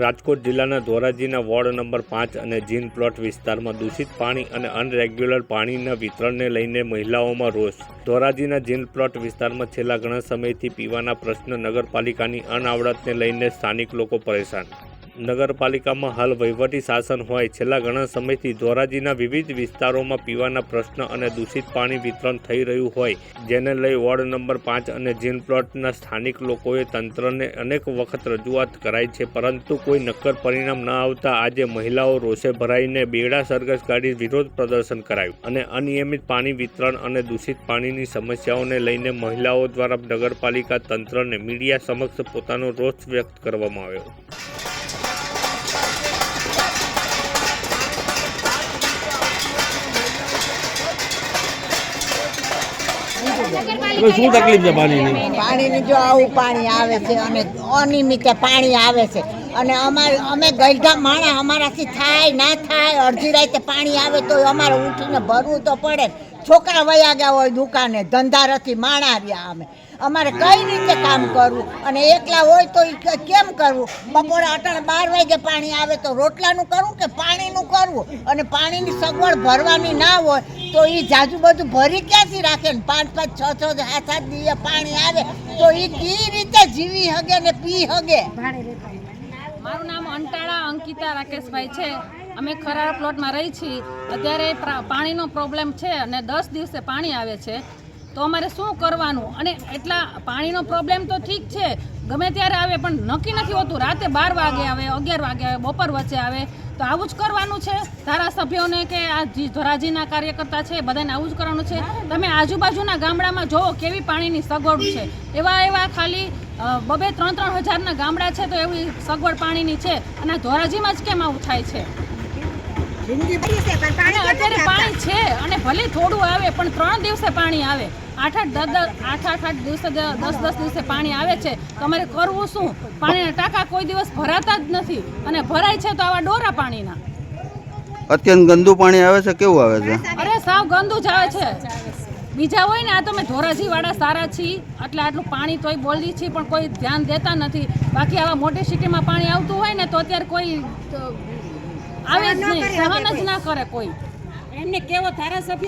રાજકોટ જિલ્લાના ધોરાજીના ward number પાંચ અને જીન પ્લોટ વિસ્તારમાં દૂષિત પાણી અને અનરેગ્યુલર પાણીના વિતરણને લઈને મહિલાઓમાં રોષ. ધોરાજીના જીન પ્લોટ વિસ્તારમાં છેલ્લા ઘણા સમયથી પીવાના પ્રશ્ન નગરપાલિકાની અનાવડતને લઈને સ્થાનિક લોકો પરેશાન. નગરપાલિકામાં હાલ વહીવટી શાસન હોય, છેલ્લા ઘણા સમયથી ધોરાજીના વિવિધ વિસ્તારોમાં પીવાના પ્રશ્ન અને દૂષિત પાણી વિતરણ થઈ રહ્યું હોય, જેને લઈ વોર્ડ નંબર પાંચ અને જીન પ્લોટના સ્થાનિક લોકોએ તંત્રને અનેક વખત રજૂઆત કરાઈ છે, પરંતુ કોઈ નક્કર પરિણામ ન આવતા આજે મહિલાઓ રોષે ભરાઈને બેડા સરઘસ કાઢી વિરોધ પ્રદર્શન કરાયું અને અનિયમિત પાણી વિતરણ અને દૂષિત પાણીની સમસ્યાઓને લઈને મહિલાઓ દ્વારા નગરપાલિકા તંત્રને મીડિયા સમક્ષ પોતાનો રોષ વ્યક્ત કરવામાં આવ્યો. શું તકલીફ છે પાણીની? પાણીની જો આવું પાણી આવે છે અને અનિયમિત પાણી આવે છે. અને અમારે અમે ગઈઢા માણા અમારાથી થાય, ના થાય, અડધી રાતે પાણી આવે તો અમારે ઉઠીને ભરવું તો પડે. છોકરા વયા ગયા હોય દુકાને, ધંધારથી માણા રહ્યા અમે. અમારે કઈ રીતે કામ કરવું? અને એકલા હોય તો કેમ કરવું? બપોરે અટાણે બાર વાગે પાણી આવે તો રોટલાનું કરવું કે પાણીનું કરવું? અને પાણીની સગવડ ભરવાની ના હોય તો એ જાજુ બધું ભરી ક્યાંથી રાખે? ને પાંચ પાંચ, છ છ, સાત સાત દિવસ પાણી આવે તો એ કઈ રીતે જીવી હગે ને પી હગે. મારું નામ અંટાળા અંકિતા રાકેશભાઈ છે. અમે ખરાબ પ્લોટમાં રહી છીએ. અત્યારે પાણીનો પ્રોબ્લેમ છે અને દસ દિવસે પાણી આવે છે. તો અમારે શું કરવાનું? અને એટલા પાણીનો પ્રોબ્લેમ તો ઠીક છે. ગમે ત્યારે આવે, પણ નક્કી નથી હોતું. રાતે બાર વાગે આવે, અગિયાર વાગે આવે, બપોર વચ્ચે આવે. તો આવું જ કરવાનું છે. ધારાસભ્યોને કે આ ધોરાજીના કાર્યકર્તા છે બધાને આવું જ કરવાનું છે. તમે આજુબાજુના ગામડામાં જોવો કેવી પાણીની સગવડ છે. એવા એવા ખાલી બબે ત્રણ ત્રણ હજારના ગામડા છે તો એવી સગવડ પાણીની છે. અને ધોરાજીમાં જ કેમ આવું થાય છે? અને અત્યારે પાણી છે અને ભલે થોડું આવે પણ ત્રણ દિવસે પાણી આવે. આઠ આઠ દસ દસ આઠ આઠ આઠ દિવસે દસ દસ દિવસે પાણી આવે છે. તમારે કરવું શું? પાણીના ટાંકા કોઈ દિવસ ભરાતા જ નથી. અને ભરાય છે તો આવા ડોરા પાણીના. અત્યંત ગંદુ પાણી આવે છે કેવું આવે છે? અરે સાવ ગંદુ જ આવે છે. બીજા હોય ને આ તમે ધોરાજી વાળા સારા છીએ. એટલે આટલું પાણી તોય બોલી છીએ પણ કોઈ ધ્યાન દેતા નથી. બાકી આવા મોટી સિટીમાં પાણી આવતું હોય ને તો અત્યારે કોઈ આવે જ નહીં સહન જ ના કરે કોઈ. એમને કેવો ધારાસભ્ય